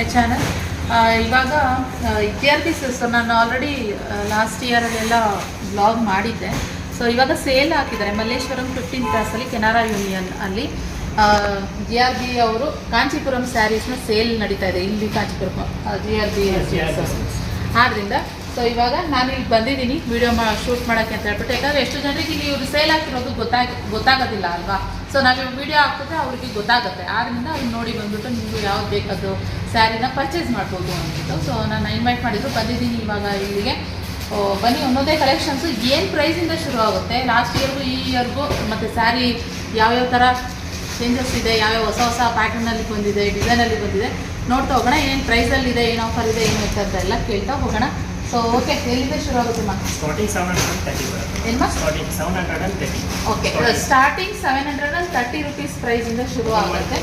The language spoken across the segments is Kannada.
ಮೈ ಚಾನಲ್. ಇವಾಗ ವಿದ್ಯಾರ್ಥಿ ಸೊ ನಾನು ಆಲ್ರೆಡಿ ಲಾಸ್ಟ್ ಇಯರಲ್ಲೆಲ್ಲ ಬ್ಲಾಗ್ ಮಾಡಿದ್ದೆ. ಸೊ ಇವಾಗ ಸೇಲ್ ಹಾಕಿದ್ದಾರೆ. ಮಲ್ಲೇಶ್ವರಂ ಫಿಫ್ಟೀನ್ ಕ್ಲಾಸಲ್ಲಿ ಕೆನರಾ ಯೂನಿಯನ್ ಅಲ್ಲಿ. ಜಿ ಆರ್ ಬಿ ಅವರು ಕಾಂಚೀಪುರಂ ಸ್ಯಾರೀಸ್ನ ಸೇಲ್ ನಡೀತಾ ಇದೆ. ಇಲ್ಲಿ ಕಾಂಚೀಪುರಂ ಜಿ ಆರ್ ಬಿ ಆದ್ದರಿಂದ ಸೊ ಇವಾಗ ನಾನು ಇಲ್ಲಿ ಬಂದಿದ್ದೀನಿ. ವಿಡಿಯೋ ಮಾ ಶೂಟ್ ಮಾಡೋಕ್ಕೆ ಅಂತ ಹೇಳ್ಬಿಟ್ಟು. ಯಾಕಂದರೆ ಎಷ್ಟು ಜನರಿಗೆ ಇಲ್ಲಿ ಇವರು ಸೇಲ್ ಹಾಕಿರೋದು ಗೊತ್ತಾಗ ಗೊತ್ತಾಗೋದಿಲ್ಲ ಅಲ್ವಾ? ಸೊ ನಾವು ವಿಡಿಯೋ ಹಾಕಿದ್ರೆ ಅವ್ರಿಗೆ ಗೊತ್ತಾಗುತ್ತೆ. ಆದ್ರಿಂದ ಅವ್ರು ನೋಡಿ ಬಂದ್ಬಿಟ್ಟು ನಿಮಗೂ ಯಾವ್ದು ಬೇಕಾದ್ರು ಸ್ಯಾರಿನ ಪರ್ಚೇಸ್ ಮಾಡ್ಬೋದು ಅಂತ ಸೊ ನಾನು ಇನ್ವೈಟ್ ಮಾಡಿದ್ರು. ಬಂದಿದ್ದೀನಿ ಇವಾಗ ಇಲ್ಲಿಗೆ. ಬನ್ನಿ, ಒಂದೊಂದೇ ಕಲೆಕ್ಷನ್ಸು ಏನು ಪ್ರೈಸಿಂದ ಶುರು ಆಗುತ್ತೆ? ಲಾಸ್ಟ್ ಇಯರ್ಗೂ ಈ ಇಯರ್ಗೂ ಮತ್ತು ಸ್ಯಾರಿ ಯಾವ್ಯಾವ ಥರ ಚೇಂಜಸ್ ಇದೆ? ಯಾವ್ಯಾವ ಹೊಸ ಹೊಸ ಪ್ಯಾಟರ್ನಲ್ಲಿ ಬಂದಿದೆ? ಡಿಸೈನಲ್ಲಿ ಬಂದಿದೆ? ನೋಡ್ತಾ ಹೋಗೋಣ. ಏನು ಪ್ರೈಸಲ್ಲಿದೆ ಏನು ಆಫರ್ ಇದೆ? ಏನು ಅಂತ ಎಲ್ಲ ಕೇಳ್ತಾ ಹೋಗೋಣ. ಸೊ ಓಕೆ ಎಲ್ಲಿಂದ ಶುರು ಆಗುತ್ತೆ ಮಾ starting seven hundred and thirty ಬರುತ್ತೆ ಏನ್ಮಾ starting seven hundred and thirty okay starting seven hundred and thirty rupees ಪ್ರೈಸಿಂದ ಶುರು ಆಗುತ್ತೆ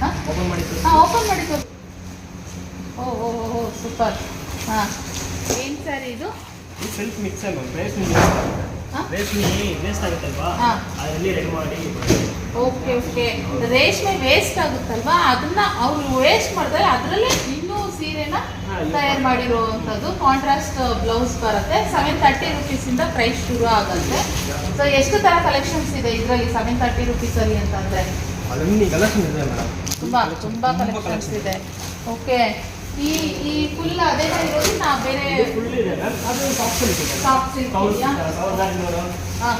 ಹಾಂ ಓಪನ್ ಮಾಡಿ ಹಾಂ ಓಪನ್ ಮಾಡಿ. ಓ ಓ ಓ, ಸೂಪರ್ ಹಾಂ ಏನು ಸರ್ ಇದು? ಸೆಲ್ಫ್ ಮಿಕ್ಸ್ ರೇಷ್ಮೆ? ರೇಷ್ಮೆ ವೇಸ್ಟ್ ಆಗುತ್ತಲ್ವಾ? ಹಾ. ಅದರಲ್ಲಿ ರೆಡಿ ಮಾಡಿ ಓಕೆ ಓಕೆ ರೇಷ್ಮೆ ವೇಸ್ಟ್ ಆಗುತ್ತಲ್ವಾ? ಅದನ್ನ ಅವರು ವೇಸ್ಟ್ ಮಾಡಿದ್ರೆ ಅದರಲ್ಲೇ ಇನ್ನೂ ಸೀರೆನ ತಯಾರು ಮಾಡಿರುವಂಥದ್ದು ಕಾಂಟ್ರಾಸ್ಟ್ ಬ್ಲೌಸ್ ಬರುತ್ತೆ. ಸೆವೆನ್ ತರ್ಟಿ ರುಪೀಸಿಂದ ಪ್ರೈಸ್ ಶುರು ಆಗುತ್ತೆ. ಸೊ ಎಷ್ಟು ಥರ ಕಲೆಕ್ಷನ್ಸ್ ಇದೆ ಇದರಲ್ಲಿ ಸೆವೆನ್ ತರ್ಟಿ ರುಪೀಸಲ್ಲಿ ಅಂತಂದರೆ? ತುಂಬ ತುಂಬ ಕಲೆಕ್ಷನ್ಸ್ ಇದೆ. ಓಕೆ ಈ ಈ ಫುಲ್ ಅದೇ ಇರೋದು ನಾ ಬೇರೆ ಫುಲ್ ಇದೆ ಮ್ಯಾಮ್ ಅದು ಸಾಫ್ಟ್ ಸಿಲ್ಕ್ ಹಾಂ.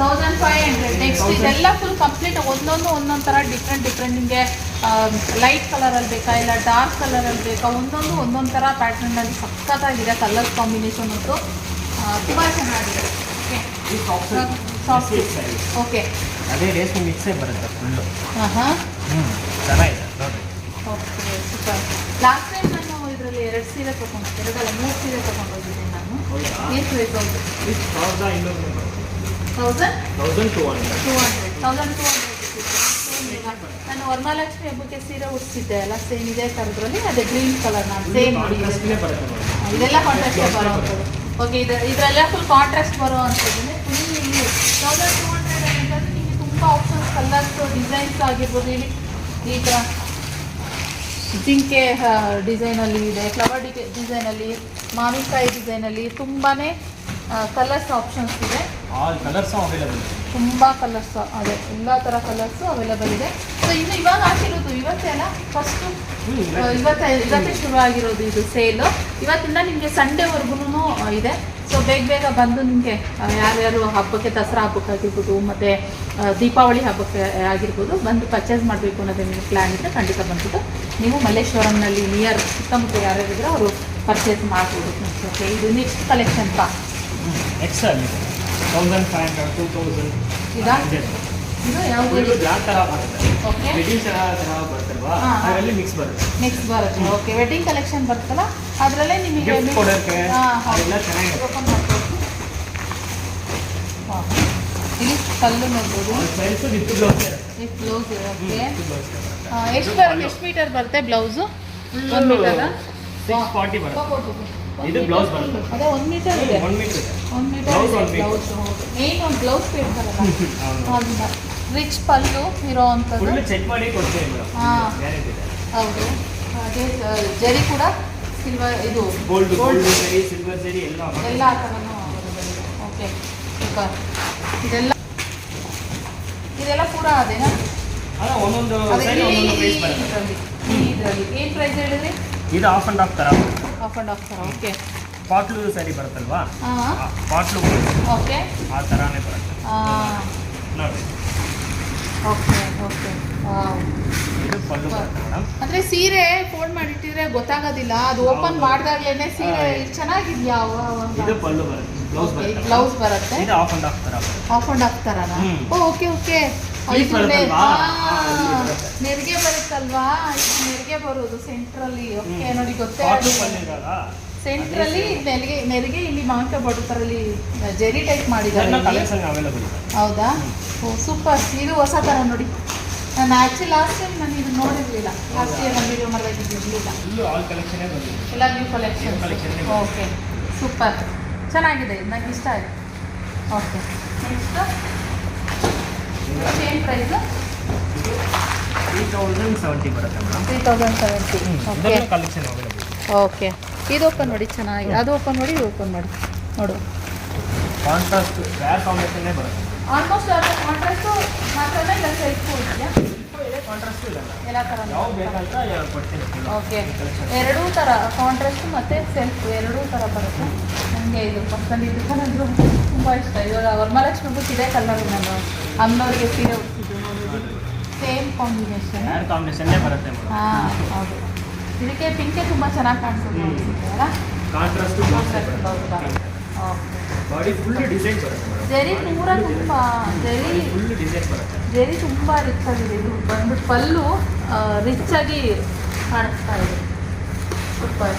Thousand five hundred next. ಇದೆಲ್ಲ ಫುಲ್ ಕಂಪ್ಲೀಟ್ ಒಂದೊಂದು ಒಂದೊಂದು ಥರ ಡಿಫ್ರೆಂಟ್ ಡಿಫ್ರೆಂಟ್ ನಿಮಗೆ ಲೈಟ್ ಕಲರಲ್ಲಿ ಬೇಕಾ ಇಲ್ಲ ಡಾರ್ಕ್ ಕಲರಲ್ಲಿ ಬೇಕಾ ಒಂದೊಂದು ಒಂದೊಂದು ಥರ ಪ್ಯಾಟರ್ನಲ್ಲಿ ಸಖತ್ತಾಗಿದೆ ಕಲರ್ ಕಾಂಬಿನೇಷನ್ ಅಂತೂ. ತುಂಬ ಚೆನ್ನಾಗಿದೆ. ಓಕೆ ಅದೇ ರೇಷ್ಮೆ ಮಿಕ್ಸೇ ಬರುತ್ತೆ ಫುಲ್ಲು ಹಾಂ ಚೆನ್ನಾಗಿದೆ ನೋಡಿರಿ. ಓಕೆ ಸೂಪರ್ ಲಾಸ್ಟ್ ಟೈಮ್ ನಾನು ಇದರಲ್ಲಿ ಎರಡು ಸೀರೆ ತೊಗೊಂಡು ಎರಡಲ್ಲ ಮೂರು ಸೀರೆ ತೊಗೊಂಡು ನಾನು. ಏನು ಹೌದು ಇದು ಸಾವಿರದ ಐನೂರು ಬರುತ್ತೆ thousand thousand two hundred two hundred thousand two hundred ನಾನು ವರಮಹಾಲಕ್ಷ್ಮಿ ಹಬ್ಬಕ್ಕೆ ಸೀರೆ ಉಡಿಸಿದ್ದೆ ಅಲ್ಲ ಸೇಮ್ ಇದೇ ಥರದ್ರಲ್ಲಿ ಅದೇ ಗ್ರೀನ್ ಕಲರ್ ನಾನು ಸೇಮ್ ಇದೆಲ್ಲ ಕಾಂಟ್ರಾಸ್ಟ್ ಬರೋವಂಥದ್ದು ಓಕೆ ಇದು ಇದರೆಲ್ಲ ಫುಲ್ ಕಾಂಟ್ರಾಸ್ಟ್ ಬರೋ ಫುಲ್ ಇಲ್ಲಿ ತೌಸಂಡ್ ಟೂ ಹಂಡ್ರೆಡ್ ಅಂತಂದ್ರೆ ನಿಮಗೆ ತುಂಬ ಆಪ್ಷನ್ಸ್ ಕಲರ್ಸ್ ಡಿಸೈನ್ಸ್ ಆಗಿರ್ಬೋದು. ಇಲ್ಲಿ ಈ ಥರ ಜಿಂಕೆ ಡಿಸೈನಲ್ಲಿ ಇದೆ ಫ್ಲವರ್ ಡಿ ಡಿಸೈನಲ್ಲಿ ಮಾವಿನಕಾಯಿ ಡಿಸೈನಲ್ಲಿ ತುಂಬಾ ಕಲರ್ಸ್ ಆಪ್ಷನ್ಸ್ ಇದೆ. ಆಲ್ ಕಲರ್ಸ್ ಅವೈಲೇಬಲ್ ತುಂಬ ಕಲರ್ಸ್ ಅದೇ ಎಲ್ಲ ಥರ ಕಲರ್ಸು ಅವೈಲೇಬಲ್ ಇದೆ. ಸೊ ಇನ್ನು ಇವಾಗ ಹಾಕಿರೋದು ಇವತ್ತೇ ಅಲ್ಲ ಫಸ್ಟು ಇವತ್ತೇ. ಇವತ್ತೇ ಶುರು ಆಗಿರೋದು ಇದು ಸೇಲು ಇವತ್ತಿಂದ ನಿಮಗೆ ಸಂಡೇವರೆಗೂ ಇದೆ. ಸೊ ಬೇಗ ಬೇಗ ಬಂದು ನಿಮಗೆ ಯಾರ್ಯಾರು ಹಬ್ಬಕ್ಕೆ ದಸರಾ ಹಬ್ಬಕ್ಕಾಗಿರ್ಬೋದು ಮತ್ತು ದೀಪಾವಳಿ ಹಬ್ಬಕ್ಕೆ ಆಗಿರ್ಬೋದು ಬಂದು ಪರ್ಚೇಸ್ ಮಾಡಬೇಕು ಅನ್ನೋದೇ ನಿಮಗೆ ಪ್ಲ್ಯಾನ್ ಇದ್ದರೆ ಖಂಡಿತ ಬಂದ್ಬಿಟ್ಟು ನೀವು ಮಲ್ಲೇಶ್ವರಂನಲ್ಲಿ ನಿಯರ್ ಸುತ್ತಮುತ್ತ ಯಾರ್ಯಾರಿದ್ರೆ ಅವರು ಪರ್ಚೇಸ್ ಮಾಡ್ಬೋದು ಓಕೆ ಇದು ನೆಕ್ಸ್ಟ್ ಕಲೆಕ್ಷನ್ ಪಾ excel thousand five hundred two thousand ಇದಾ? ಇದು. ಯಾವುದು? ಬ್ಲಾಕ್ ಥರ ಬರುತ್ತೆ. ಓಕೆ ವೆಡ್ಡಿಂಗ್ ಥರ ಥರ ಬರುತ್ತಲ್ವಾ ಹಾ, ಹಾ. ಅದರಲ್ಲಿ ಮಿಕ್ಸ್ ಬರುತ್ತೆ. ಮಿಕ್ಸ್ ಬರುತ್ತೆ. ಓಕೆ ವೆಡ್ಡಿಂಗ್ ಕಲೆಕ್ಷನ್ ಬರುತ್ತಲ್ಲ ಅದರಲ್ಲೇ ನಿಮಗೆ ಗಿಫ್ಟ್ ಕೊಡೋಕ್ಕೆ ಹೌದು ಚೆನ್ನಾಗಿದೆ. ಇಲ್ಲಿ ಕಲ್ಲು ನೋಡ್ಬೋದು. Size with blouse okay with ಎಷ್ಟು ಬರುತ್ತೆ ಎಷ್ಟು ಮೀಟರ್ ಬರುತ್ತೆ ಬ್ಲೌಸು ಒಂದು ಮೀಟರ್ ಸಿಕ್ಸ್ ಫಾರ್ಟಿ ಬರುತ್ತೆ. ಇದು ಬ್ಲೌಸ್ ಬರುತ್ತೆ. ಅದೇ 1 ಮೀಟರ್ ಇದೆ. 1 ಮೀಟರ್ ಇದೆ. ಒಂದು ಮೀಟರ್. ಬ್ಲೌಸ್ ಹೌದು ಮೇನ್ ಒಂದು ಬ್ಲೌಸ್ ಬೇಕಾಗಲ್ಲ ಹೌದು. ರಿಚ್ ಪಲ್ಲು ಇರೋ ಅಂಥದ್ದು. ಫುಲ್ ಚೆಕ್ ಮಾಡಿ ಕೊಡ್ತೀನಿ ಮೇಡಮ್. ಹಾ. ಹೌದು. ಅದೇ ಜರಿ ಕೂಡ ಸಿಲ್ವರ್ ಇದು ಗೋಲ್ಡ್ ಗೋಲ್ಡ್ ಜರಿ ಸಿಲ್ವರ್ ಜರಿ ಎಲ್ಲ ಎಲ್ಲ ಥರನೂ ಓಕೆ ಸೂಪರ್ ಇದೆಲ್ಲ ಇದೆಲ್ಲ ಕೂಡ ಅದೇನಾ? ಅಲ್ಲ ಒಂದೊಂದು ಒಂದೊಂದು ಪ್ರೈಸ್ ಬರುತ್ತೆ. ಇದ್ರಲ್ಲಿ ಇದರಲ್ಲಿ. ಏನು ಪ್ರೈಸ್ ಹೇಳಿದ್ರಿ? ಇದು ಆಫ್ ಆ್ಯಂಡ್ ಆಫ್ ಥರ ಆ್ಯಂಡ್ ಆಫ್ ಓಕೆ ಬಾಟ್ಲು ಸರಿ ಬರುತ್ತಲ್ವಾ? ಹಾಂ. ಆ ಓಕೆ ಆ ಥರನೇ ಬರುತ್ತೆ. ನೋಡಿ. ಓಕೆ ಓಕೆ ಇದು ಪಲ್ಲು ಬರುತ್ತೆ ಮೇಡಮ್ ಅಂದ್ರೆ ಸೀರೆ ಫೋಲ್ಡ್ ಮಾಡಿಟ್ಟಿದ್ರೆ ಗೊತ್ತಾಗೋದಿಲ್ಲ. ಅದು ಓಪನ್ ಹೌದು. ಮಾಡಿದಾಗ್ಲೇನೆ ಸೀರೆ. ಚೆನ್ನಾಗಿದ್ಯಾ? ಇದು ಪಲ್ಲು ಬರುತ್ತೆ. ಬ್ಲೌಸ್ ಬರುತ್ತೆ. ಬ್ಲೌಸ್ ಬರುತ್ತೆ. ಇದು ಆಫ್ ಆ್ಯಂಡ್ ಆಫ್ ಥರ ಆಫ್ ಅಂಡ್ ಆಫ್ ಥರನಾ ಓಕೆ ಓಕೆ ನೆರಿಗೆ ಬರುತ್ತಲ್ವಾ? ಇದು ನೆರಿಗೆ ಬರೋದು ಸೆಂಟ್ರಲ್ಲಿ ಓಕೆ ನೋಡಿ ಗೊತ್ತೇ. ಸೆಂಟ್ರಲ್ಲಿ ನೆರಿಗೆ ನೆರಿಗೆ ಇಲ್ಲಿ ಮಾಂಕ ಬಡತರಲ್ಲಿ ಜೆರಿ ಟೈಪ್ ಮಾಡಿದ್ದಾರೆ ಹೌದಾ? ಓ ಸೂಪರ್ ಇದು ಹೊಸ ಥರ ನೋಡಿ. ನಾನು ಆ್ಯಕ್ಚುಲಿ ಲಾಸ್ಟ್ ಟೈಮ್ ನಾನು ಇದು ನೋಡಿರಲಿಲ್ಲ. ಲಾಸ್ಟ್ ಇಯರ್ ನಾನು ವಿಡಿಯೋ ಕಲೆಕ್ಷನೇ ಎಲ್ಲ ನ್ಯೂ ಕಲೆಕ್ಷನ್. ಓಕೆ ಸೂಪರ್ ಚೆನ್ನಾಗಿದೆ ನನಗೆ ಇಷ್ಟ ಆಯಿತು. ಓಕೆ ನೆಕ್ಸ್ಟ್ ಏನು ಪ್ರೈಸು ಇದು ತ್ರೀ ತೌಸಂಡ್ ಸೆವೆಂಟಿ ಬರುತ್ತೆ madam. Three thousand seventy okay ಇದೆಲ್ಲ ಕಲೆಕ್ಷನ್ ಅವೈಲಬಲ್ ಓಕೆ ಇದು ಓಪನ್ ಮಾಡಿ ಚೆನ್ನಾಗಿದೆ. ಅದು ಓಪನ್ ಮಾಡಿ ಇದು ಓಪನ್ ಮಾಡಿ ನೋಡು ಕಾಂಟ್ರಾಸ್ಟ್ ಕಾಂಬಿನೇಷನ್ನೇ ಬರುತ್ತೆ. ಆಲ್ಮೋಸ್ಟ್ ಕಾಂಟ್ರಾಸ್ಟು ಮಾತ್ರನೇ ಇಲ್ಲ ಸೆಲ್ಫು ಇದೆಯಾ ಓಕೆ ಎರಡೂ ಥರ ಕಾಂಟ್ರಾಸ್ಟ್ ಮತ್ತು ಸೆಲ್ಫ್ ಎರಡೂ ಥರ ಬರುತ್ತೆ. ನನಗೆ ಇದು ಪರ್ಸನ್ ಇದು ನನಗೂ ತುಂಬ ಇಷ್ಟ. ಇವಾಗ ವರಮಹಾಲಕ್ಷ್ಮಿ ಬುಕ್ ಇದೆ ಕಲರ್ ನಾನು ಅಮ್ಮನವ್ರಿಗೆ ಸೀರೆ ಉಡ್ತಿದ್ದು ಸೇಮ್ ಕಾಂಬಿನೇಷನ್ ಕಾಂಬಿನೇಷನ್ನೇ ಬರುತ್ತೆ ಹಾಂ ಹೌದು. ಇದಕ್ಕೆ ಪಿಂಕೆ ತುಂಬ ಚೆನ್ನಾಗಿ ಕಾಣಿಸುತ್ತೆ ಅಲ್ಲ? ಕಾಂಟ್ರಾಸ್ಟ್ ಬಾಡಿ ಫುಲ್ ಡಿಸೈನ್ ಬರುತ್ತೆ ಜರಿ ಪೂರ ತುಂಬ ಜರಿ ಫುಲ್ ಡಿಸೈನ್ ಬರುತ್ತೆ. ಜರಿ ತುಂಬ ರಿಚ್ ಆಗಿದೆ. ಇದು ಬಂದ್ಬಿಟ್ಟು ಪಲ್ಲು ರಿಚ್ ಆಗಿ ಕಾಣಿಸ್ತಾ ಇದೆ. ಸೂಪರ್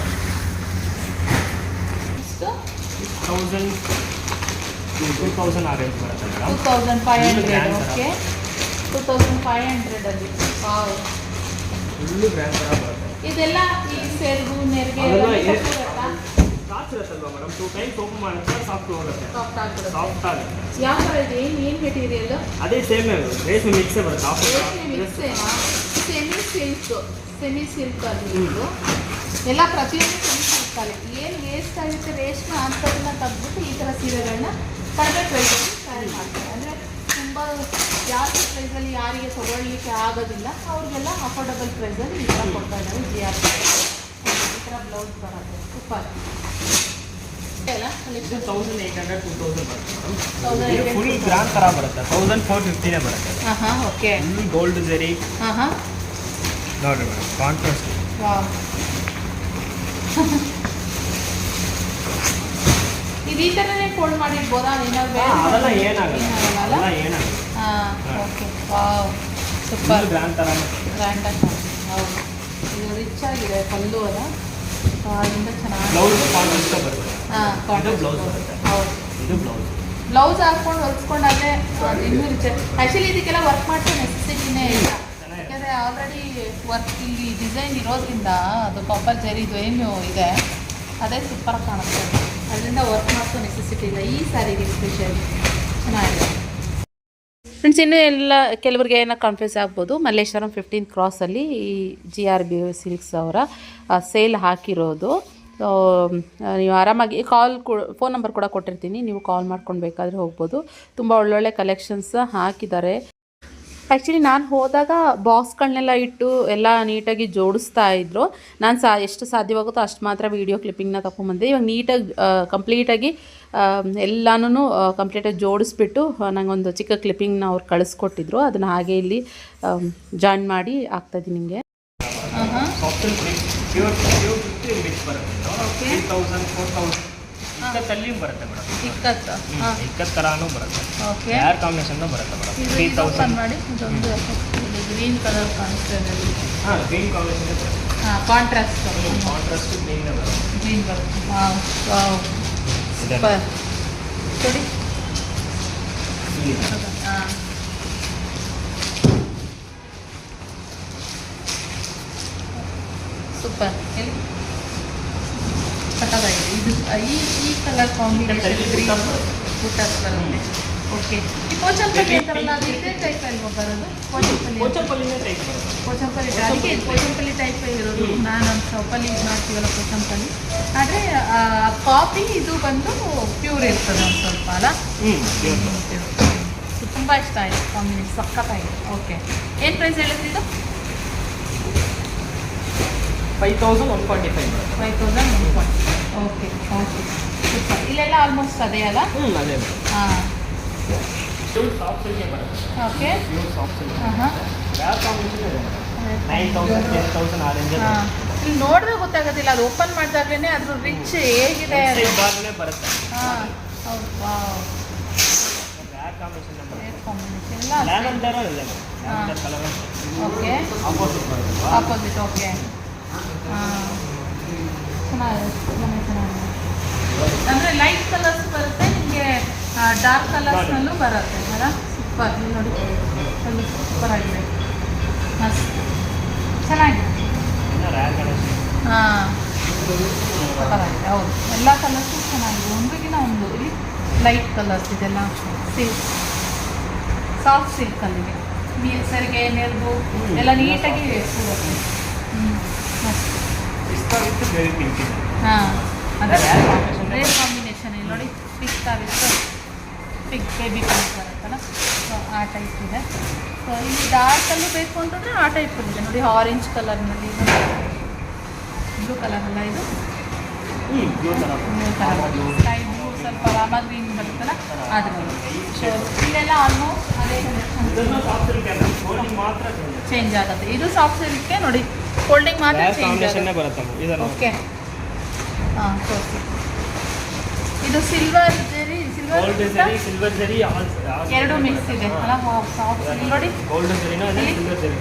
ಇಷ್ಟು? ತೌಸಂಡ್ ಟೂ ತೌಸಂಡ್ ಆ ರೇಂಜ್ ಬರುತ್ತೆ two thousand five hundred grand okay two thousand five ಹಂಡ್ರೆಡಲ್ಲಿ wow full grand ಥರ ಬರುತ್ತೆ. ಇದೆಲ್ಲ ಈ ಸೆರಗು ನೆರಿಗೆ soft madam two times open ಮಾಡಿದ್ರೆ ಸಾಫ್ಟ್ ಹೋಗುತ್ತೆ. ಸಾಫ್ಟ್ ಆಗ್ಬಿಡುತ್ತೆ. ಸಾಫ್ಟ್ ಆಗುತ್ತೆ ಯಾವ ಥರ ಇದೆ? ಏನು ಏನು ಮೆಟೀರಿಯಲ್ ಅದೇ ಸೇಮ್ ರೇಷ್ಮೆ ಮಿಕ್ಸೇ ಬರುತ್ತೆ. ಮಿಕ್ಸೇನಾ ಸೆಮಿ ಸಿಲ್ಕ್ ಸೆಮಿ ಸಿಲ್ಕ್. ಇದು. ಎಲ್ಲ ಪ್ರತಿಯೊಂದು ಸೆಮಿ ಸಿಲ್ಕ್ ಏನು ವೇಸ್ಟ್ ಆಗುತ್ತೆ ರೇಷ್ಮೆ ಅಂಥದನ್ನ ತೆಗೆದ್ಬಿಟ್ಟು ಈ ಥರ ಸೀರೆಗಳನ್ನ ಕಡಿಮೆ ಪ್ರೈಸಲ್ಲಿ ತಯಾರು ಮಾಡ್ತಾರೆ ಅಂದರೆ ತುಂಬ ಜಾಸ್ತಿ ಪ್ರೈಸಲ್ಲಿ ಯಾರಿಗೆ ತೊಗೊಳ್ಳಿಕ್ಕೆ ಆಗೋದಿಲ್ಲ. ಅವ್ರಿಗೆಲ್ಲ ಅಫೋರ್ಡಬಲ್ ಪ್ರೈಸಲ್ಲಿ ಈ ಥರ ಕೊಡ್ತಾ ಇದ್ದಾರೆ. ಜಿ ಆರ್ ಈ ಥರ ಬ್ಲೌಸ್ ಬರುತ್ತೆ. ಸೂಪರ್ ಇಲ್ಲ ಇದು thousand eight hundred two thousand ಬರುತ್ತೆ. Eight full. ಗ್ರಾಮ್ ಥರ ಬರುತ್ತೆ. ತೌಸಂಡ್ ಫೋರ್ ಫಿಫ್ಟಿನೇ ಬರುತ್ತೆ. ಹಾಂ ಹಾಂ ಓಕೆ. ಫುಲ್ ಗೋಲ್ಡ್ ಜರಿ ಹಾಂ ಹಾಂ ನೋಡಿರಿ ಮೇಡಮ್ ಕಾಂಟ್ರಾಸ್ಟ್ ವಾವ್. ಇದು ಈ ಥರನೇ ಫೋಲ್ಡ್ ಮಾಡಿರ್ಬೋದಾ? ಏನಾದ್ರು ಅದೆಲ್ಲ ಏನಾಗಲ್ಲ ಏನಾಗಲ್ಲ ಹಾಂ. ಓಕೆ. ವಾವ್. ಸೂಪರ್. ಗ್ರಾಮ್ ಥರ ಗ್ರ್ಯಾಂಡಾಗಿ ಹೌದು. ಇದು ರಿಚ್ ಆಗಿದೆ ಪಲ್ಲು ಅಲ್ಲ ಸೊ ಅದರಿಂದ ಚೆನ್ನಾಗಿ ಹಾಂ ಇದು. ಹೌದು. ಬ್ಲೌಸ್ ಬ್ಲೌಸ್ ಹಾಕ್ಕೊಂಡು ಹೊಲ್ಸ್ಕೊಂಡಾದ್ರೆ ಅದು ಇನ್ನೂ ರಿಚ್. ಆ್ಯಕ್ಚುಲಿ ಇದಕ್ಕೆಲ್ಲ ವರ್ಕ್ ಮಾಡಿಸೋ ನೆಸೆಸಿಟಿನೇ ಇಲ್ಲ. ಯಾಕೆಂದರೆ ಆಲ್ರೆಡಿ ವರ್ಕ್ ಇಲ್ಲಿ ಡಿಸೈನ್ ಇರೋದ್ರಿಂದ ಅದು ಕಾಪರ್ ಜರಿದು ಏನು ಇದೆ. ಅದೇ ಸೂಪರ್ ಕಾಣುತ್ತೆ. ಅದರಿಂದ ವರ್ಕ್ ಮಾಡಿಸೋ ನೆಸೆಸಿಟಿ ಇಲ್ಲ. ಈ ಸ್ಯಾರಿಗೆ ಸ್ಪೆಷಲ್ ಚೆನ್ನಾಗಿದೆ. ಫ್ರೆಂಡ್ಸ್ ಇನ್ನೂ ಎಲ್ಲ ಕೆಲವರಿಗೆ ಏನೋ ಕನ್ಫ್ಯೂಸ್ ಆಗ್ಬೋದು. ಮಲ್ಲೇಶ್ವರಂ ಫಿಫ್ಟೀನ್ ಕ್ರಾಸಲ್ಲಿ ಈ ಜಿ ಆರ್ ಬಿ ಸಿಲ್ಕ್ಸ್ ಅವರ ಸೇಲ್ ಹಾಕಿರೋದು. ನೀವು ಆರಾಮಾಗಿ ಕಾಲ್ ಫೋನ್ ನಂಬರ್ ಕೂಡ ಕೊಟ್ಟಿರ್ತೀನಿ. ನೀವು ಕಾಲ್ ಮಾಡ್ಕೊಂಡು ಬೇಕಾದರೆ ಹೋಗ್ಬೋದು. ತುಂಬ ಒಳ್ಳೊಳ್ಳೆ ಕಲೆಕ್ಷನ್ಸ್ ಹಾಕಿದ್ದಾರೆ. ಆ್ಯಕ್ಚುಲಿ ನಾನು ಹೋದಾಗ ಬಾಕ್ಸ್ಗಳನ್ನೆಲ್ಲ ಇಟ್ಟು ಎಲ್ಲ ನೀಟಾಗಿ ಜೋಡಿಸ್ತಾ ಇದ್ದರು ನಾನು ಸಾ, ಎಷ್ಟು ಸಾಧ್ಯವಾಗುತ್ತೋ ಅಷ್ಟು ಮಾತ್ರ ವೀಡಿಯೋ ಕ್ಲಿಪ್ಪಿಂಗ್ನ ತಗೊಂಬಂದೆ ಇವಾಗ ನೀಟಾಗಿ ಕಂಪ್ಲೀಟಾಗಿ ಎಲ್ಲನೂ ಕಂಪ್ಲೀಟಾಗಿ ಜೋಡಿಸ್ಬಿಟ್ಟು ನನಗೊಂದು ಚಿಕ್ಕ ಕ್ಲಿಪ್ಪಿಂಗ್ನ ಅವ್ರು ಕಳಿಸ್ಕೊಟ್ಟಿದ್ರು. ಅದನ್ನು ಹಾಗೆ ಇಲ್ಲಿ ಜಾಯಿನ್ ಮಾಡಿ ಆಗ್ತಾಯಿದ್ದೀನಿ ನಿಮಗೆ. ಇಕ್ಕತ್ತಲ್ಲಿ ಬರುತ್ತೆ. ಮೇಡಮ್. ಇಕ್ಕತ್ತು. ಹಾಂ. ಇಕ್ಕತ್ ಥರನೂ ಬರುತ್ತೆ ಓಕೆ ಬರುತ್ತೆ ಮೇಡಮ್. ತ್ರೀ ತೌಸಂಡ್ ಮಾಡಿ ಗ್ರೀನ್ ಕಲರ್ ಹಾಂ ಗ್ರೀನ್ ಕಾಂಬಿನೇಷನ್ ಬರುತ್ತೆ. ಹಾಂ ಕಾಂಟ್ರಾಸ್ಟ್ ಕಾಂಟ್ರಾಸ್ಟ್ ಗ್ರೀನ್ ಬರುತ್ತೆ. ಗ್ರೀನ್ ಬರುತ್ತೆ. ವಾವ್ ವಾವ್ ಇದೆಲ್ಲ. ಸೂಪರ್ ನೋಡಿ ಇಲ್ಲಿ. ಹಾಂ ಸೂಪರ್ ಎಲ್ಲಿ ಸಕ್ಕತ್ತಾಗಿದೆ ಇದು ಈ ಈ ಕಲರ್ ಕಾಂಬಿನೇಷನ್ ಇಕ್ಕತ್ತಲ್ಲಿ ಗ್ರೀನ್ ಬುಟ್ಟ ಬರುತ್ತೆ. ಓಕೆ ಈ ಪೋಚಂಪಲ್ಲಿ ಅಂತಾರಲ್ಲ ಅದು ಇದೇ ಟೈಪ್ ಅಲ್ವಾ ಬರೋದು? ಪೋಚಂಪಲ್ಲಿ. ಪೋಚಂಪಲ್ಲಿನೇ ಟೈಪ್ ಪೋಚಂಪಲ್ಲಿ ಅದಕ್ಕೆ ಇದು ಪೋಚಂಪಲ್ಲಿ ಟೈಪ್ ಇರೋದು ನಾನು ಒಂದು ಯೂಸ್ ಮಾಡ್ತೀವಲ್ಲ ಪೋಚಂಪಲ್ಲಿ. ಆದರೆ ಕಾಪಿ ಇದು ಬಂದು ಪ್ಯೂರ್ ಇರ್ತದೆ ಒಂದು ಸ್ವಲ್ಪ ಅಲ್ಲ? ತುಂಬ ಇಷ್ಟ ಆಯಿತು. ಕಾಂಬಿನೇಷನ್ ಸಖತ್ತಾಗಿದೆ. ಓಕೆ ಏನು ಪ್ರೈಸ್ ಹೇಳಿದ್ರಿ ಇದು? Five thousand one forty five five thousand one point okay okay super ಇಲ್ಲೆಲ್ಲ ಆಲ್ಮೋಸ್ಟ್ ಅದೇ ಅಲ್ಲ? ಹಾಂ. ಓಕೆ. ಇಲ್ಲಿ ನೋಡಿದ್ರೆ ಗೊತ್ತಾಗೋದಿಲ್ಲ ಅದು ಓಪನ್ ಮಾಡಿದಾಗಲೇ ಅದ್ರ ರಿಚ್ ಹೇಗಿದೆ ಬರುತ್ತೆ. ಹಾಂ. ಓಕೆ. Opposite okay. ಹಾಂ. ಚೆನ್ನಾಗಿದೆ ಅಂದರೆ ಲೈಟ್ ಕಲರ್ಸ್ ಬರುತ್ತೆ. ಡಾರ್ಕ್ ಕಲರ್ಸ್ನಲ್ಲೂ ಬರುತ್ತೆ. ಅಲ್ಲ ಸೂಪರ್ ನೋಡಿ. ಅಲ್ಲಿ ಸೂಪರ್ ಆಗಿದೆ. ಮಸ್ತ್ ಚೆನ್ನಾಗಿದೆ. ಹಾಂ. ಸೂಪರಾಗಿದೆ ಹೌದು. ಎಲ್ಲ ಕಲರ್ಸು ಚೆನ್ನಾಗಿದೆ. ಒಂದಿಗಿನ ಒಂದು ಇಲ್ಲಿ ಲೈಟ್ ಕಲರ್ಸ್ ಇದೆಲ್ಲ ಸಿಲ್ಕ್ ಸಾಫ್ಟ್ ಸಿಲ್ಕ್ ನೀರು ಸರಿಗೆ ನೆರದು ಎಲ್ಲ ನೀಟಾಗಿ ಕೂರುತ್ತೆ ಹ್ಞೂ ಮಸ್ತ್ ಹಾಂ. ಅದೇ. ರೇರ್ ಕಾಂಬಿನೇಷನ್ ಇಲ್ಲಿ ನೋಡಿ. ಪಿಸ್ತಾ ವಿತ್ ಪಿಗ್ ಬೇಬಿ ಪಿಂಕ್ ಬರುತ್ತಲ್ಲ? ಸೊ ಆ ಟೈಪ್ ಇದೆ. ಸೊ ಇಲ್ಲಿ ಡಾರ್ಕಲ್ಲೂ ಬೇಕು ಅಂತಂದರೆ ಆ ಟೈಪ್ ಇದೆ. ನೋಡಿ ಆರೆಂಜ್ ಕಲರ್ನಲ್ಲಿ ಬ್ಲೂ ಕಲರ್ ಅಲ್ಲ ಇದು. ಬ್ಲೂ ಕಲರ್ ಸ್ಕೈ ಬ್ಲೂ ಸ್ವಲ್ಪ ರಾಮ ಗ್ರೀನ್ ಬರುತ್ತಲ್ಲ? ಅದರಲ್ಲಿ. ಸೊ ಇಲ್ಲೆಲ್ಲ ಆಲ್ಮೋಸ್ಟ್ ಅದೇ ಚೇಂಜ್ ಆಗುತ್ತೆ. ಇದು ಸಾಫ್ಟ್ ಸಿಲ್ಕ್ಗೆ ನೋಡಿ ಫೋಲ್ಡಿಂಗ್ ಮಾತ್ರ ಚೇಂಜ್ ಬರುತ್ತೆ ಓಕೆ ಹಾಂ ತೋರಿಸಿ ಇದು ಸಿಲ್ವರ್ ಗೋಲ್ಡ್ ಜರಿ ಸಿಲ್ವರ್ ಜರಿ ಎರಡು ಮಿಕ್ಸ್ ಇದೆ. ಅಲ್ಲ ನೋಡಿ. ಗೋಲ್ಡ್ ಜರಿನೂ ಸಿಲ್ವರ್ ಜರಿ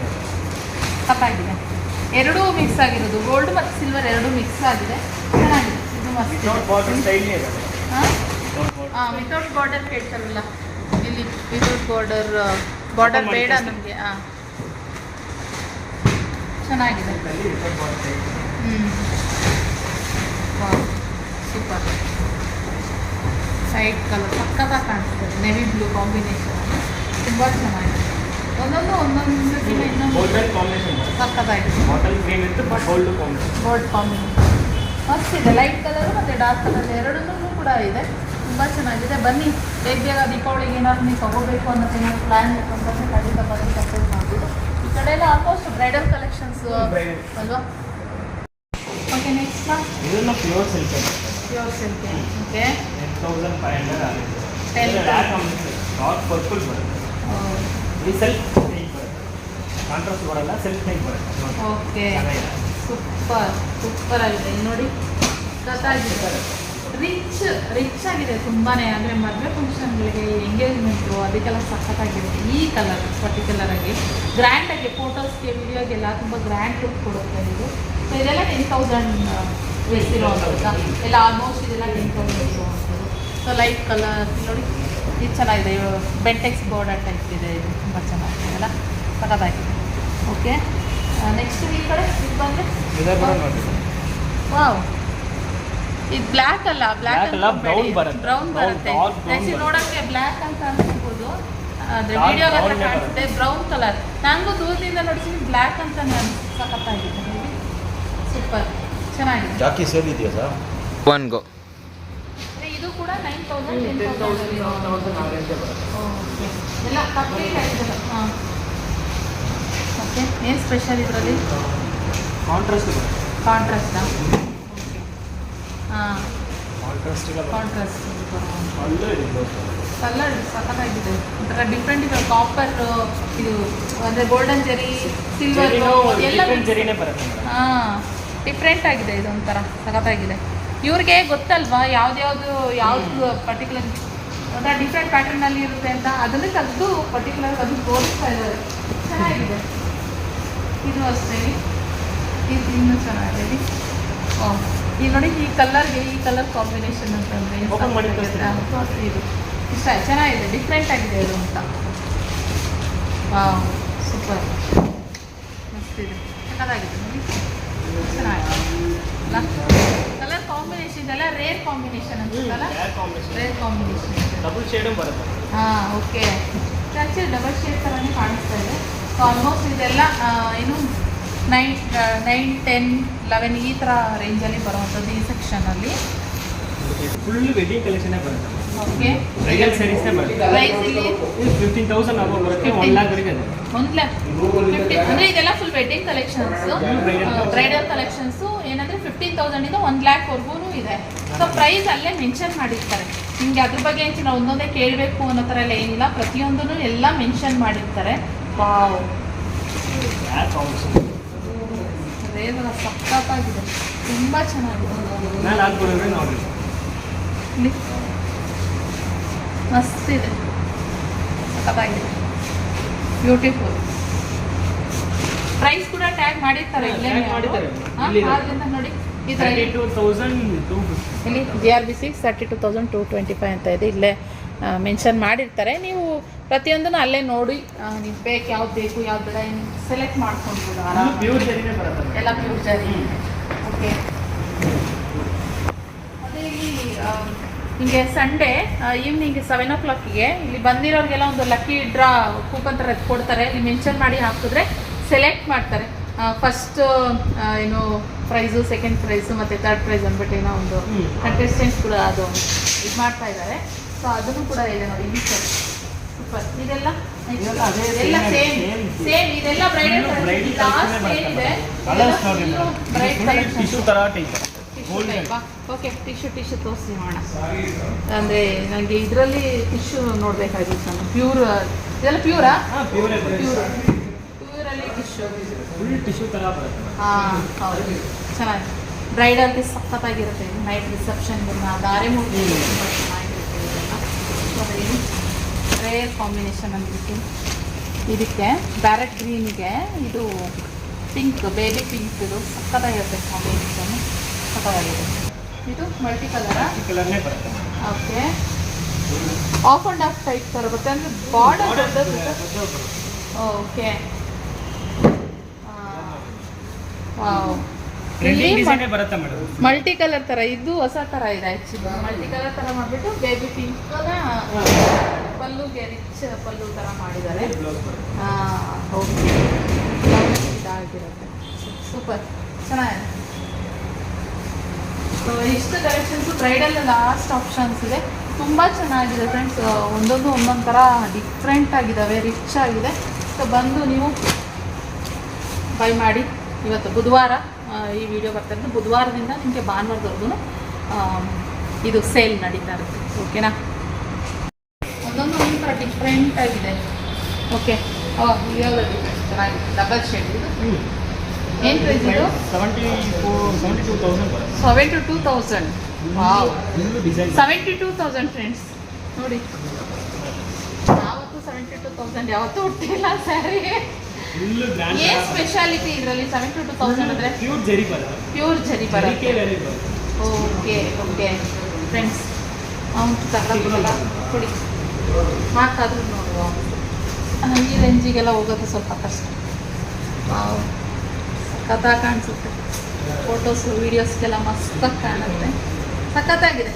ತಪ್ಪಾಗಿದೆ. ಎರಡೂ ಮಿಕ್ಸ್ ಆಗಿರೋದು. ಗೋಲ್ಡ್ ಮತ್ತು ಸಿಲ್ವರ್ ಎರಡೂ ಮಿಕ್ಸ್ ಆಗಿದೆ. ಚೆನ್ನಾಗಿದೆ. ಇದು ಮಸ್ತ್ ಹಾಂ? ವಿತೌಟ್ ಬಾರ್ಡರ್ ಕೇಳ್ತಾರಲ್ಲ. ಇಲ್ಲಿ ವಿತೌಟ್ ಬಾರ್ಡರ್ ಬಾರ್ಡರ್ ಬೇಡ ನಮಗೆ. ಹಾಂ ಚೆನ್ನಾಗಿದೆ. ಹ್ಞೂ ಸೂಪರ್ ಸೈಡ್ ಕಲರ್ ಸಕ್ಕತ್ತಾಗಿ ಕಾಣಿಸ್ತದೆ. ನೆವಿ ಬ್ಲೂ ಕಾಂಬಿನೇಷನ್ ತುಂಬ ಚೆನ್ನಾಗಿದೆ. ಒಂದೊಂದು ಒಂದೊಂದು ದಿನ ಇನ್ನೊಂದು ಪಕ್ಕದಾಗಿದೆ ಗೋಲ್ಡ್ ಕಾಂಬಿನೇಷನ್ ಮಸ್ತ್ ಇದೆ ಲೈಟ್ ಕಲರು ಮತ್ತು ಡಾರ್ಕ್ ಕಲರ್ ಎರಡನ್ನೂ ಕೂಡ ಇದೆ. ತುಂಬ ಚೆನ್ನಾಗಿದೆ. ಬನ್ನಿ ಬೇಗ ಬೇಗ ದೀಪಾವಳಿಗೆ ಏನಾದ್ರು ನೀವು ತಗೋಬೇಕು ಅನ್ನೋದು ಏನಾದ್ರು ಪ್ಲ್ಯಾನ್ ಅಂತಂದ್ರೆ ಖಂಡಿತ ಬನ್ನಿ ಸಪೋರ್ಟ್ ಮಾಡ್ಬೋದು ಈ ಕಡೆ ಎಲ್ಲ ಆಲ್ಮೋಸ್ಟ್ ಬ್ರೈಡಲ್ ಕಲೆಕ್ಷನ್ಸ್ ಅಲ್ವಾ? Okay next pure silk pure silk okay thousand five hundred ಆಗುತ್ತೆ ರ್ಯಾರ್ ಡಾರ್ಕ್ ಪರ್ಪಲ್ ಬರುತ್ತೆ. ಈ ಸೆಲ್ಫ್ ಟೈಪ್ ಬರುತ್ತೆ. ಕಾಂಟ್ರಾಸ್ಟ್ ಬರಲ್ಲ ಸೆಲ್ಫ್ ಟೈಪ್ ಬರುತ್ತೆ. ಓಕೆ. ಸೂಪರ್ ಸೂಪರ್ ಆಗಿದೆ. ನೋಡಿ ಗೊತ್ತಾಗಿದೆ ರಿಚ್ ರಿಚ್ ಆಗಿದೆ ತುಂಬಾನೇ. ಅಂದರೆ ಮದುವೆ ಫಂಕ್ಷನ್ಗಳಿಗೆ ಎಂಗೇಜ್ಮೆಂಟು ಅದಕ್ಕೆಲ್ಲ ಸಖತ್ತಾಗಿದೆ ಈ ಕಲರ್ ಪರ್ಟಿಕ್ಯುಲರ್ ಆಗಿ. ಗ್ರ್ಯಾಂಡ್ ಆಗಿ ಫೋಟೋಸ್ಗೆ ವಿಡಿಯೋಗೆಲ್ಲ ತುಂಬ ಗ್ರ್ಯಾಂಡ್ ಲುಕ್ ಕೊಡುತ್ತೆ ಇದು. ಸೊ ಇದೆಲ್ಲ ಟೆನ್ ತೌಸಂಡ್ ಇರೋವಂಥದ್ದು ಎಲ್ಲ ಆಲ್ಮೋಸ್ಟ್ ಇದೆಲ್ಲ ten thousand so light colour ನೋಡಿ. ಇದು ಚೆನ್ನಾಗಿದೆ. ಬೆಂಟೆಕ್ಸ್ ಬೋರ್ಡರ್ ಟೈಪ್ ಇದೆ. ಇದು ತುಂಬ ಚೆನ್ನಾಗಿದೆ ಅಲ್ಲ? ಸಖತ್ತಾಗಿದೆ ಓಕೆ ನೆಕ್ಸ್ಟ್ ಈ ಕಡೆ ಇದು ಬಂದರೆ? ವಾವ್ ಇದು ಬ್ಲ್ಯಾಕ್ ಅಲ್ಲ ಬ್ಲ್ಯಾಕ್ ಅಲ್ಲ, ಬ್ರೌನ್ ಬರುತ್ತೆ. ನೆಕ್ಸ್ಟ್ ನೋಡೋಕ್ಕೆ ಬ್ಲ್ಯಾಕ್ ಅಂತ ಅನ್ಸ್ಬೋದು. ಆದರೆ ಹತ್ರ ಕಾಣಿಸುತ್ತೆ. ಬ್ರೌನ್ ಕಲರ್ ನನಗೂ ದೂರದಿಂದ ನೋಡ್ತೀನಿ ಬ್ಲ್ಯಾಕ್ ಅಂತ ನಾನು ಸಖತ್ತಾಗಿದೆ. ಸೂಪರ್ ಚೆನ್ನಾಗಿದೆ. ಜಾಕಿ ಸೇಲ್ ಇದೆಯಾ ಸರ್? ಒನ್ ಗೋ ಕೂಡ ನೈನ್ ತೌಸಂಡ್ ಟೆನ್ ತೌಸಂಡ್ ಎಲ್ಲ ಕಂಪ್ಲೀಟ್ ಆಗಿದೆ. ಹಾಂ. ಓಕೆ ಏನು ಸ್ಪೆಷಲ್ ಇದರಲ್ಲಿ? ಕಾಂಟ್ರಾಸ್ಟ್ ಕಾಂಟ್ರಾಸ್ಟಾ ಹಾಂ. Contrast contrast. ಕಲರ್ ಸಖತ್ತಾಗಿದೆ. ಒಂಥರ ಡಿಫ್ರೆಂಟ್ ಇದೆ ಕಾಪರ್ ಇದು ಅಂದರೆ ಗೋಲ್ಡನ್ ಜರಿ ಸಿಲ್ವರ್ ಎಲ್ಲ ಹಾಂ. ಡಿಫ್ರೆಂಟ್ ಆಗಿದೆ ಇದೊಂಥರ. ಸಖತ್ತಾಗಿದೆ. ಇವ್ರಿಗೆ ಗೊತ್ತಲ್ವಾ? ಯಾವ್ದ್ಯಾವ್ದು ಯಾವ್ದು ಪರ್ಟಿಕ್ಯುಲರ್ ಡಿಫ್ರೆಂಟ್ ಪ್ಯಾಟರ್ನಲ್ಲಿ ಇರುತ್ತೆ ಅಂತ ಅದನ್ನು ತೆಗೆದು ಪರ್ಟಿಕ್ಯುಲರ್ ಅದು ತೋರಿಸ್ತಾ ಇದ್ದಾರೆ. ಚೆನ್ನಾಗಿದೆ. ಇದು ಅಷ್ಟೇ. ಇದು ಇನ್ನೂ ಚೆನ್ನಾಗಿದೆ. ಈಗ ನೋಡಿ ಈ ಕಲರ್ಗೆ ಈ ಕಲರ್ ಕಾಂಬಿನೇಷನ್ ಅಂತಂದರೆ. ಇದು? ಇಷ್ಟ ಚೆನ್ನಾಗಿದೆ. ಡಿಫ್ರೆಂಟ್ ಆಗಿದೆ ಇದು ಅಂತ. ವಾವ್ ಸೂಪರ್ ಮಸ್ತಿದೆ ಚೆನ್ನಾಗಿದೆ. ನೋಡಿ ಚೆನ್ನಾಗಿದೆ ಕಲರ್ ಕಾಂಬಿನೇಷನ್ ಇದೆಲ್ಲ rare combination Rare rare combination double shade ಬರುತ್ತೆ. ಹಾಂ ಓಕೆ ಆ್ಯಕ್ಚುಲಿ ಡಬಲ್ ಶೇಡ್ ಥರನೇ ಕಾಣಿಸ್ತಾ ಇದೆ. ಸೊ ಆಲ್ಮೋಸ್ಟ್ ಇದೆಲ್ಲ ಏನು ನೈನ್ ನೈನ್ ಟೆನ್ ಲೆವೆನ್ ಈ ಥರ ರೇಂಜಲ್ಲಿ ಬರುವಂಥದ್ದು ಈ ಸೆಕ್ಷನಲ್ಲಿ ಫುಲ್ ವೆಡ್ಡಿಂಗ್ ಕಲೆಕ್ಷನ್ ಬರುತ್ತೆ. ಓಕೆ ಬ್ರೈಡಲ್ ಫಿಫ್ಟೀನ್ ತೌಸಂಡ್ ಆಗೋ ಬರುತ್ತೆ. ಒನ್ ಲ್ಯಾಕ್ ವರೆಗೆ ಇದೆ ಒಂದು ಲ್ಯಾಕ್ ಫಿಫ್ಟಿ ಅಂದರೆ ಇದೆಲ್ಲ full wedding collections bridal collections fifteen ತೌಸಂಡಿಂದ ಒಂದು ಲ್ಯಾಕ್ವರೆಗೂ ಇದೆ. ಸೊ ಪ್ರೈಸ್ ಅಲ್ಲೇ ಮೆನ್ಷನ್ ಮಾಡಿರ್ತಾರೆ. ನಿಮಗೆ ಅದ್ರ ಬಗ್ಗೆ ಏನು ನಾವು ಒಂದೊಂದೇ ಕೇಳಬೇಕು ಅನ್ನೋ ಥರ ಎಲ್ಲ ಏನಿಲ್ಲ. ಪ್ರತಿಯೊಂದನ್ನು ಎಲ್ಲ ಮೆನ್ಷನ್ ಮಾಡಿರ್ತಾರೆ. ವಾವ್. ಸಖತ್ತಾಗಿದೆ. ತುಂಬ ಚೆನ್ನಾಗಿದೆ. ನಾನು ಹಾಕ್ಬಿಡಿದ್ರೆ ನೋಡ್ರಿ ಇಲ್ಲಿ ಮಸ್ತ್ ಇದೆ ಸಖತ್ತಾಗಿದೆ. ಬ್ಯೂಟಿಫುಲ್ ಪ್ರೈಸ್ ಕೂಡ ಟ್ಯಾಗ್ ಮಾಡಿರ್ತಾರೆ ಇಲ್ಲೇ ಇಲ್ಲಿದೆ. ನೋಡಿ. ಈ ಥರ ಇಲ್ಲಿ G R B six thirty two thousand two twenty five ಅಂತ ಇದೆ. ಇಲ್ಲೇ ಮೆನ್ಷನ್ ಮಾಡಿರ್ತಾರೆ. ನೀವು ಪ್ರತಿಯೊಂದನ್ನು ಅಲ್ಲೇ ನೋಡಿ ನಿಮ್ಗೆ ಬೇಕು ಯಾವ್ದು ಬೇಕು ಯಾವ್ದು ಬೇಡ ಸೆಲೆಕ್ಟ್ ಮಾಡ್ಕೊಂಡು ಹಿಂಗೆ ಎಲ್ಲ ಪ್ಯೂರ್ ಜರಿ. ಓಕೆ ಅದೇ ಇಲ್ಲಿ ನಿಮಗೆ ಸಂಡೇ ಈವ್ನಿಂಗ್ ಸೆವೆನ್ ಓ ಕ್ಲಾಕಿಗೆ ಇಲ್ಲಿ ಬಂದಿರೋರಿಗೆಲ್ಲ ಒಂದು ಲಕ್ಕಿ ಡ್ರಾ ಕೂಪನ್ ಥರ ಕೊಡ್ತಾರೆ ಇಲ್ಲಿ ಮೆನ್ಷನ್ ಮಾಡಿ ಹಾಕಿದ್ರೆ ಸೆಲೆಕ್ಟ್ ಮಾಡ್ತಾರೆ. ಫಸ್ಟ್ ಏನು ಪ್ರೈಸು ಸೆಕೆಂಡ್ ಪ್ರೈಸು ಮತ್ತು ತರ್ಡ್ ಪ್ರೈಸ್ ಅಂದ್ಬಿಟ್ಟು ಏನೋ ಒಂದು. ಕಂಟೆಸ್ಟೆಂಟ್ಸ್ ಕೂಡ ಅದು ಇದು ಮಾಡ್ತಾ ಇದ್ದಾರೆ ಸೊ ಅದನ್ನು ಕೂಡ ಇದೆ ನೋಡಿ ಇಲ್ಲಿ ಸೂಪರ್ ಇದೆಲ್ಲ ಎಲ್ಲ ಸೇಮ್ ಸೇಮ್ ಇದೆಲ್ಲ ಬ್ರೈಡಲ್ ಲಾಸ್ಟ್ ಏನಿದೆ bright collection okay tissue tissue ತೋರಿಸಿ ಮಾಡೋಣ ಅಂದರೆ ನನಗೆ ಇದರಲ್ಲಿ ಟಿಶ್ಯೂ ನೋಡಬೇಕಾಗಿತ್ತು ನಾನು. ಪ್ಯೂರ್ ಇದೆಲ್ಲ ಪ್ಯೂರೇ ಪ್ಯೂರ್ ಪ್ಯೂರಲ್ಲಿ ಟಿಶ್ಯೂ ಫುಲ್ ಟಿಶ್ಯೂ ಬರುತ್ತೆ. ಹಾಂ ಹೌದು. ಚೆನ್ನಾಗಿ. ಬ್ರೈಡಲ್ಗೆ ಸಖತ್ತಾಗಿರುತ್ತೆ. ನೈಟ್ ರಿಸೆಪ್ಷನ್ ದಾರೆ ಮೂರ್ತಿ ಹ್ಮ್. ತುಂಬ ಚೆನ್ನಾಗಿರುತ್ತೆ. ಇದೆಲ್ಲ ರೇರ್ ಕಾಂಬಿನೇಷನ್ ಅಂದ್ಬಿಟ್ಟು ಇದಕ್ಕೆ ಬ್ಯಾರೆಟ್ ಗ್ರೀನ್ಗೆ ಇದು ಪಿಂಕ್ ಬೇಬಿ ಪಿಂಕ್ ಇದು ಸಖತ್ತಾಗಿರುತ್ತೆ ಕಾಂಬಿನೇಷನ್ ಸಖತ್ತಾಗಿದೆ. ಇದು ಮಲ್ಟಿ ಕಲರಾ ಈ ಕಲರ್ನೇ ಬರುತ್ತೆ okay half and half type ಬರುತ್ತೆ. ಅಂದರೆ border okay wow multi colour ತರ ಇದು ಹೊಸ ತರ ಇದೆ ಆಕ್ಚುಲಿ ಮಲ್ಟಿ ಕಲರ್ ತರ ಮಾಡ್ಬಿಟ್ಟು ಬೇಬಿ ಪಿಂಕ್ ಪಲ್ಲುಗೆ ರಿಚ್ ಪಲ್ಲು ತರ ಮಾಡಿದ್ದಾರೆ. ಓಕೆ ಇದಾಗಿರುತ್ತೆ. ಸೂಪರ್ ಚೆನ್ನಾಗಿದೆ. ಸೊ ಇಷ್ಟು ಕಲೆಕ್ಷನ್ಸ್ ಬ್ರೈಡಲ್ ಲಾಸ್ಟ್ ಆಪ್ಷನ್ಸ್ ಇದೆ. ತುಂಬ ಚೆನ್ನಾಗಿದೆ ಫ್ರೆಂಡ್ಸ್ ಒಂದೊಂದು ಒಂದೊಂದು ಥರ ಡಿಫ್ರೆಂಟ್ ಆಗಿದಾವೆ ರಿಚ್ ಆಗಿದೆ. ಸೊ ಬಂದು ನೀವು ಬೈ ಮಾಡಿ. ಇವತ್ತು ಬುಧವಾರ ಈ ವಿಡಿಯೋ ಬರ್ತಾ ಇರೋದು. ಬುಧವಾರದಿಂದ ನಿಮಗೆ ಭಾನುವಾರದವರೆಗೂ ಇದು ಸೇಲ್ ನಡೀತಾ ಇರುತ್ತೆ. ಓಕೆನಾ ಒಂದೊಂದು ಒಂಥರ ಡಿಫ್ರೆಂಟ್ ಆಗಿದೆ. ಓಕೆ ಚೆನ್ನಾಗಿದೆ. ಡಬಲ್ ಶೇಡ್ ಇದು? ಏನ್ ಪ್ರೈಸ್ ಇದು? Seventy two thousand seventy two thousand friends ನೋಡಿ. ಯಾವತ್ತು ಸೆವೆಂಟಿ ಟೂ ತೌಸಂಡ್ ಯಾವತ್ತೂ ಹುಟ್ಟಿಲ್ಲ ಸ್ಯಾರಿ ಫುಲ್ ಗ್ರ್ಯಾಂಡ್ ಏನ್ ಸ್ಪೆಷಾಲಿಟಿ ಇದರಲ್ಲಿ ಸೆವೆಂಟಿ ಟು ತೌಸಂಡ್ ಅಂದರೆ ಪ್ಯೂರ್ ಜರಿ ಬರ ಪ್ಯೂರ್ ಜರಿ ಬರ ಓಕೆ ಓಕೆ ಫ್ರೆಂಡ್ಸ್ ಅವ್ನು ತಗೊಳ್ಬೇಕಲ್ಲ ಕೊಡಿ. ಹಾಕಾದ್ರೂ ನೋಡುವ. ಈ ರೇಂಜಿಗೆಲ್ಲ ಹೋಗೋದು ಸ್ವಲ್ಪ ಕಷ್ಟ. ಸಖತ್ತಾಗಿ ಕಾಣಿಸುತ್ತೆ. ಫೋಟೋಸು ವೀಡಿಯೋಸ್ಗೆಲ್ಲ ಮಸ್ತಾಗಿ ಕಾಣುತ್ತೆ. ಸಖತ್ತಾಗಿದೆ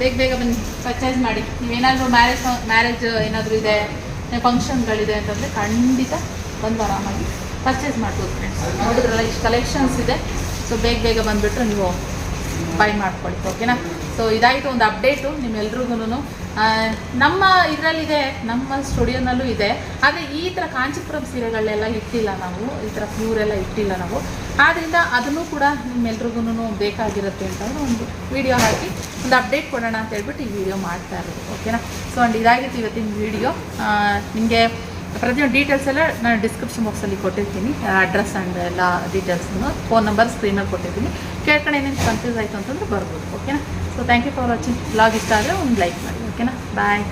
ಬೇಗ ಬೇಗ ಬನ್ನಿ. ಪರ್ಚೇಸ್ ಮಾಡಿ. ನೀವೇನಾದರೂ ಮ್ಯಾರೇಜ್ ಮ್ಯಾರೇಜ್ ಏನಾದರೂ ಇದೆ ಫಂಕ್ಷನ್ಗಳಿದೆ ಅಂತಂದರೆ ಖಂಡಿತ ಬಂದು ಆರಾಮಾಗಿ ಪರ್ಚೇಸ್ ಮಾಡ್ಬೋದು ಫ್ರೆಂಡ್ಸ್ ನೋಡಿದ್ರಲ್ಲ, ಇಷ್ಟು ಕಲೆಕ್ಷನ್ಸ್ ಇದೆ. ಸೊ ಬೇಗ ಬೇಗ ಬಂದುಬಿಟ್ರೆ ನೀವು ಬೈ ಮಾಡ್ಕೊಳ್ಳಿ ಓಕೆನಾ ಸೊ ಇದಾಯಿತು ಒಂದು ಅಪ್ಡೇಟು ನಿಮ್ಮೆಲ್ರಿಗೂ ನಮ್ಮ ಇದರಲ್ಲಿದೆ, ನಮ್ಮ ಸ್ಟುಡಿಯೋನಲ್ಲೂ ಇದೆ. ಆದರೆ ಈ ಥರ ಕಾಂಚಿಪುರಂ ಸೀರೆಗಳನ್ನೆಲ್ಲ ಇಟ್ಟಿಲ್ಲ ನಾವು. ಈ ಥರ ಪ್ಯೂರೆಲ್ಲ ಇಟ್ಟಿಲ್ಲ ನಾವು. ಆದ್ದರಿಂದ ಅದನ್ನು ಕೂಡ ನಿಮ್ಮೆಲ್ರಿಗೂ ಬೇಕಾಗಿರುತ್ತೆ ಅಂತ ಒಂದು ವಿಡಿಯೋ ಹಾಕಿ ಒಂದು ಅಪ್ಡೇಟ್ ಕೊಡೋಣ ಅಂತ ಹೇಳ್ಬಿಟ್ಟು ಈ ವಿಡಿಯೋ ಮಾಡ್ತಾ ಇರೋದು ಓಕೆನಾ ಸೊ ಅಂಡ್ ಇದಾಗಿತ್ತು ಇವತ್ತಿನ ವಿಡಿಯೋ ನಿಮಗೆ ಪ್ರತಿಯೊಂದು ಡೀಟೇಲ್ಸ್ ಎಲ್ಲ ನಾನು ಡಿಸ್ಕ್ರಿಪ್ಷನ್ ಬಾಕ್ಸಲ್ಲಿ ಕೊಟ್ಟಿರ್ತೀನಿ. ಅಡ್ರೆಸ್ ಆ್ಯಂಡ್ ಎಲ್ಲ ಡೀಟೇಲ್ಸ್ನು ಫೋನ್ ನಂಬರ್ ಸ್ಕ್ರೀನಲ್ಲಿ ಕೊಟ್ಟಿರ್ತೀನಿ. ಕೇಳ್ಕೊಂಡು ಏನೇನು ಕನ್ಫ್ಯೂಸ್ ಆಯಿತು ಅಂತಂದ್ರೆ ಬರ್ಬೋದು ಓಕೆನಾ so thank you for watching blog ಇಷ್ಟ ಆದರೆ ಒಂದು ಲೈಕ್ ಮಾಡಿ ಓಕೆನಾ ಬಾಯ್